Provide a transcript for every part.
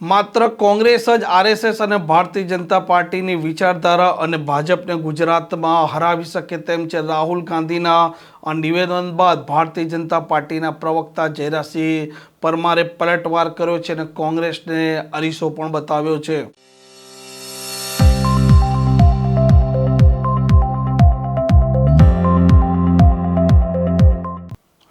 માત્ર કોંગ્રેસ જ આરએસએસ અને ભારતીય જનતા પાર્ટીની વિચારધારા અને ભાજપને ગુજરાતમાં હરાવી શકે તેમ છે. રાહુલ ગાંધીના આ નિવેદન બાદ ભારતીય જનતા પાર્ટીના પ્રવક્તા જયરાસિંહ પરમારે પલટવાર કર્યો છે અને કોંગ્રેસને અરીસો પણ બતાવ્યો છે.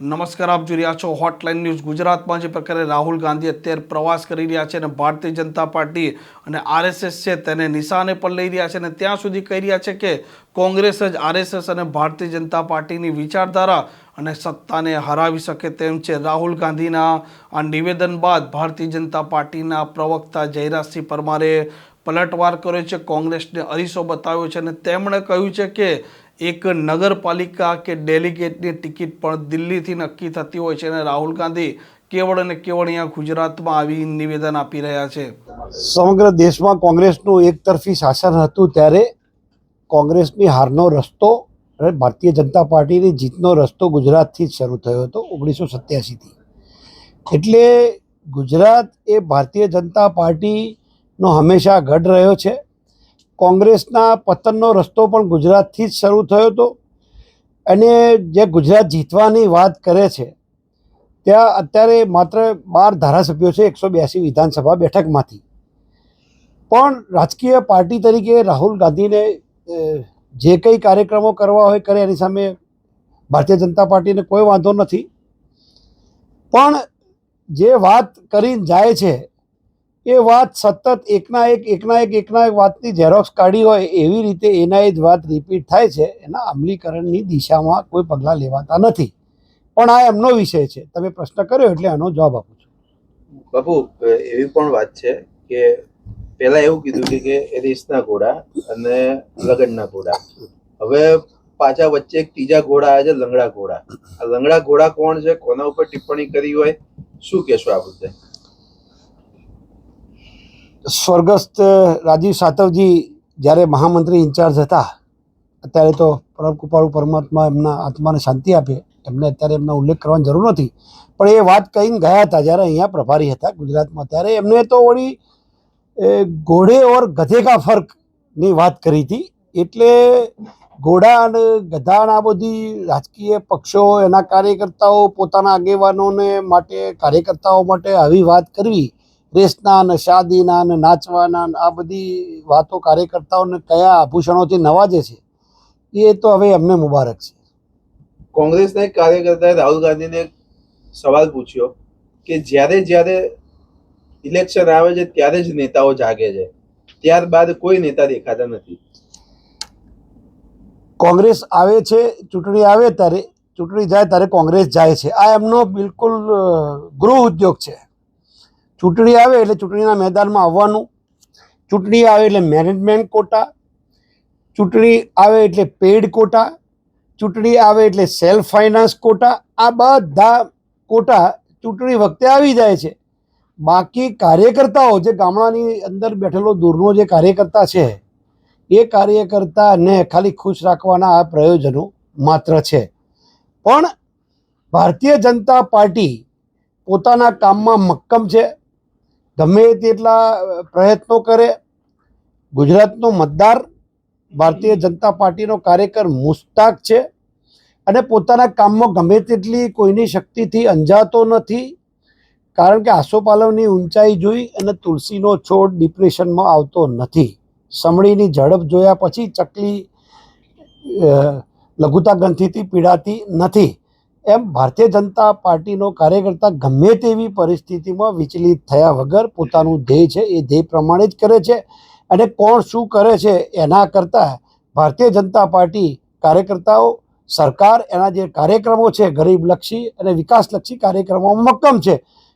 નમસ્કાર, આપ જોઈ રહ્યા છો હોટલાઇન ન્યૂઝ ગુજરાતમાં. જે પ્રકારે રાહુલ ગાંધી અત્યારે પ્રવાસ કરી રહ્યા છે અને ભારતીય જનતા પાર્ટી અને આરએસએસ છે તેને નિશાને પણ લઈ રહ્યા છે અને ત્યાં સુધી કહી રહ્યા છે કે કોંગ્રેસ જ આરએસએસ અને ભારતીય જનતા પાર્ટીની વિચારધારા અને સત્તાને હરાવી શકે તેમ છે. રાહુલ ગાંધીના આ નિવેદન બાદ ભારતીય જનતા પાર્ટીના પ્રવક્તા જયરાજસિંહ પરમારે પલટવાર કર્યો છે. કોંગ્રેસને અરીસો બતાવ્યો છે અને તેમણે કહ્યું છે કે એક નગરપાલિકા કે ડેલિગેટની ટિકિટ પણ દિલ્હીથી નક્કી થતી હોય છે અને રાહુલ ગાંધી કેવળ અને કેવળ અહીંયા ગુજરાતમાં આવી નિવેદન આપી રહ્યા છે. સમગ્ર દેશમાં કોંગ્રેસનું એકતરફી શાસન હતું ત્યારે કોંગ્રેસની હારનો રસ્તો ભારતીય જનતા પાર્ટીની જીતનો રસ્તો ગુજરાતથી જ શરૂ થયો હતો ઓગણીસો સત્યાસીથી. એટલે ગુજરાત એ ભારતીય જનતા પાર્ટીનો હંમેશા ગઢ રહ્યો છે. કોંગ્રેસના પતનનો રસ્તો પણ ગુજરાતથી જ શરૂ થયો હતો. અને જે ગુજરાત જીતવાની વાત કરે છે, ત્યાં અત્યારે માત્ર બાર ધારાસભ્યો છે, એકસો બ્યાસી વિધાનસભા બેઠકમાંથી. પણ રાજકીય પાર્ટી તરીકે રાહુલ ગાંધીને જે કંઈ કાર્યક્રમો કરવા હોય કરે એની સામે ભારતીય જનતા પાર્ટીને કોઈ વાંધો નથી. પણ જે વાત કરીને જાય છે એ વાત સતત એકના એક એકના એક એકના એક વાતની ઝેરોક્સ કાઢી હોય એવી રીતે એના એ જ વાત રિપીટ થાય છે, એના અમલીકરણની દિશામાં કોઈ પગલાં લેવાતા નથી. પણ આ એમનો વિષય છે. તમે પ્રશ્ન કર્યો એટલે આનો જવાબ આપું છું. બાપુ એવી પણ વાત છે કે પેલા એવું કીધું કે રેસના ઘોડા અને લગનના ઘોડા. હવે પાછા વચ્ચે એક ત્રીજા ઘોડા આવ્યા છે, લંગડા ઘોડા. આ લંગડા ઘોડા કોણ છે? કોના ઉપર ટિપ્પણી કરી હોય? શું કહેશો આ મુદ્દે? સ્વર્ગસ્થ રાજીવ સાતવજી જ્યારે મહામંત્રી ઇન્ચાર્જ હતા, અત્યારે તો પરમ કૃપાળુ પરમાત્મા એમના આત્માને શાંતિ આપે, એમને અત્યારે એમનો ઉલ્લેખ કરવાની જરૂર નથી. પણ એ વાત કહીને ગયા હતા જ્યારે અહીંયા પ્રભારી હતા ગુજરાતમાં, ત્યારે એમને તો વળી ઘોડે ઓર ગધે કા ફર્કની વાત કરી હતી. એટલે ઘોડા અને ગધાના બધી રાજકીય પક્ષો, એના કાર્યકર્તાઓ, પોતાના આગેવાનોને માટે, કાર્યકર્તાઓ માટે આવી વાત કરવી રેસના ને શાદીના ને નાચવાના આ બધી વાતો કાર્યકર્તાઓને કયા આભૂષણોથી નવાજે છે એ તો હવે એમને મુબારક છે. કોંગ્રેસના એક કાર્યકર્તાએ રાહુલ ગાંધીને સવાલ પૂછ્યો કે જ્યારે જ્યારે ઇલેક્શન આવે છે ત્યારે જ નેતાઓ જાગે છે ત્યારબાદ કોઈ નેતા દેખાતા નથી. કોંગ્રેસ આવે છે ચૂંટણી આવે ત્યારે ચૂંટણી જાય ત્યારે કોંગ્રેસ જાય છે. આ એમનો બિલકુલ ગૃહ ઉદ્યોગ છે. ચૂંટણી આવે એટલે ચૂંટણીના મેદાનમાં આવવાનું. ચૂંટણી આવે એટલે મેનેજમેન્ટ કોટા. ચૂંટણી આવે એટલે પેડ કોટા. ચૂંટણી આવે એટલે સેલ્ફ ફાઇનાન્સ કોટા. આ બધા કોટા ચૂંટણી વખતે આવી જાય છે. બાકી કાર્યકર્તાઓ જે ગામડાની અંદર બેઠેલો દૂરનો જે કાર્યકર્તા છે, એ કાર્યકર્તાને ખાલી ખુશ રાખવાના આ પ્રયોજનો માત્ર છે. પણ ભારતીય જનતા પાર્ટી પોતાના કામમાં મક્કમ છે. ગમે તેટલા પ્રયત્નો કરે. ગુજરાતનો મતદાર ભારતીય જનતા પાર્ટીનો કાર્યકર મુસ્તાક છે અને પોતાના કામમાં ગમે તેટલી કોઈની શક્તિથી અંજાતો નથી. કારણ કે આસોપાલવની ઊંચાઈ જોઈ અને તુલસીનો છોડ ડિપ્રેશનમાં આવતો નથી. સમળીની ઝડપ જોયા પછી ચકલી લઘુતા ગ્રંથિથી પીડાતી નથી. એમ ભારતીય જનતા પાર્ટીનો કાર્યકર્તા ગમે તેવી પરિસ્થિતિમાં વિચલિત થયા વગર પોતાનું ધ્યેય છે, એ ધ્યેય પ્રમાણે જ કરે છે. અને કોણ શું કરે છે, એના કરતાં ભારતીય જનતા પાર્ટી કાર્યકર્તાઓ, સરકાર, એના જે કાર્યક્રમો છે, ગરીબલક્ષી અને વિકાસલક્ષી કાર્યક્રમોમાં મક્કમ છે.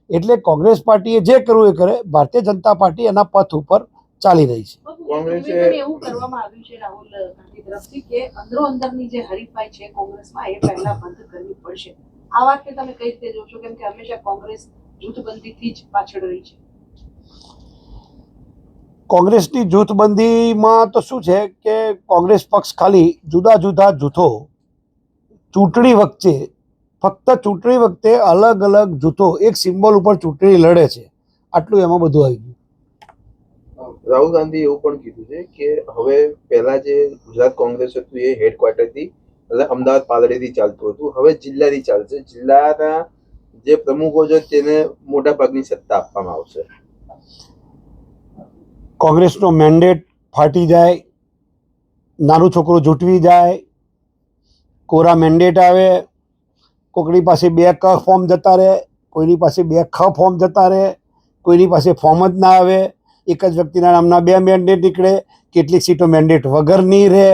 એટલે કોંગ્રેસ પાર્ટીએ જે કરવું એ કરે, ભારતીય જનતા પાર્ટી એના પથ ઉપર ચાલી રહી છે. કોંગ્રેસે- કોંગ્રેસે એવું કરવામાં આવ્યું છે રાહુલ ગાંધી તરફથી કે અંદરો અંદરની જે હરીફાઈ છે કોંગ્રેસમાં એ પહેલા બંધ કરવી પડશે. આ વાતને તમે કઈ રીતે જોશો? કેમ કે હંમેશા કોંગ્રેસ જૂથબંધીથી જ પાછળ રહી છે. કોંગ્રેસની જૂથબંધીમાં તો શું છે કે કોંગ્રેસ પક્ષ ખાલી જુદા જુદા જૂથો ચૂંટણી વખતે ફક્ત ચૂંટણી વખતે અલગ અલગ જૂથો એક સિમ્બોલ ઉપર ચૂંટણી લડે છે. આટલું એમાં બધું આવી ગયું. રાહુલ ગાંધી એવું પણ કીધું છે કે હવે પહેલા જે ગુજરાત કોંગ્રેસ હતું એ હેડક્વાર્ટરથી એટલે અમદાવાદ પાલડીથી ચાલતું હતું. હવે જિલ્લાથી ચાલશે. જિલ્લાના જે પ્રમુખો છે તેને મોટા ભાગની સત્તા આપવામાં આવશે. કોંગ્રેસનો મેન્ડેટ ફાટી જાય, નાનું છોકરું જૂટવી જાય, કોરા મેન્ડેટ આવે, કોકની પાસે બે ક ફોર્મ જતા રહે, કોઈની પાસે બે ખ ફોર્મ જતા રહે, કોઈની પાસે ફોર્મ જ ના આવે એક જ વ્યક્તિના નામના બે મેન્ડેટ નીકળે, કેટલીક સીટો મેન્ડેટ વગરની રહે.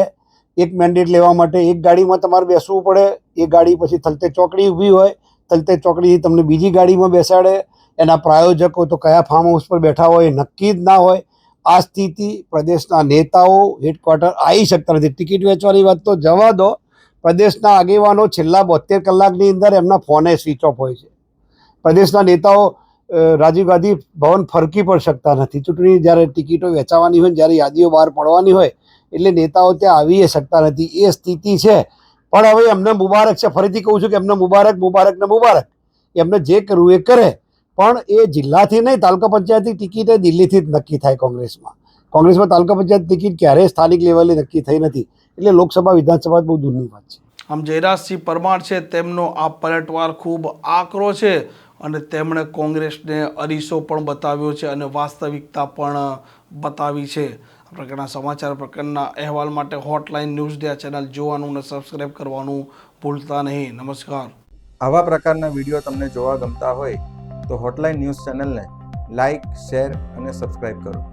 એક મેન્ડેટ લેવા માટે એક ગાડીમાં તમારે બેસવું પડે, એ ગાડી પછી થલતે ચોકડી ઊભી હોય, થલતે ચોકડીથી તમને બીજી ગાડીમાં બેસાડે. એના પ્રાયોજકો તો કયા ફાર્મ હાઉસ પર બેઠા હોય નક્કી જ ના હોય. આ સ્થિતિ પ્રદેશના નેતાઓ હેડક્વાર્ટર આવી શકતા નથી. ટિકિટ વેચવાની વાત તો જવા દો, પ્રદેશના આગેવાનો છેલ્લા બોતેર કલાકની અંદર એમના ફોને સ્વિચ ઓફ હોય છે. પ્રદેશના નેતાઓ રાજીવ ગાંધી ભવન ફરકી પણ શકતા નથી. ચૂંટણી જ્યારે ટિકિટો વેચાવાની હોય જ્યારે યાદીઓ બહાર પડવાની હોય, એટલે નેતાઓ ત્યાં આવી શકતા નથી. એ સ્થિતિ છે. પણ હવે એમને મુબારક છે. ફરીથી કહું છું કે એમને મુબારક મુબારક ને મુબારક. એમને જે કરવું એ કરે. પણ એ જિલ્લાથી નહીં, તાલુકા પંચાયતની ટિકિટ એ દિલ્હીથી જ નક્કી થાય કોંગ્રેસમાં. કોંગ્રેસમાં તાલુકા પંચાયત ટિકિટ ક્યારેય સ્થાનિક લેવલે નક્કી થઈ નથી. એટલે લોકસભા વિધાનસભા બહુ દૂરની વાત છે. આમ જયરાજસિંહ પરમાર છે, તેમનો આ પલટવાર ખૂબ આકરો છે. અને તેમણે કોંગ્રેસને અરીસો પણ બતાવ્યો છે અને વાસ્તવિકતા પણ બતાવી છે. આ પ્રકારના સમાચાર પ્રકારના અહેવાલ માટે હોટલાઇન ન્યૂઝ ડે ચેનલ જોવાનું અને સબસ્ક્રાઇબ કરવાનું ભૂલતા નહીં. નમસ્કાર. આવા પ્રકારના વીડિયો તમને જોવા ગમતા હોય તો હોટલાઇન ન્યૂઝ ચેનલને લાઇક શેર અને સબસ્ક્રાઇબ કરો.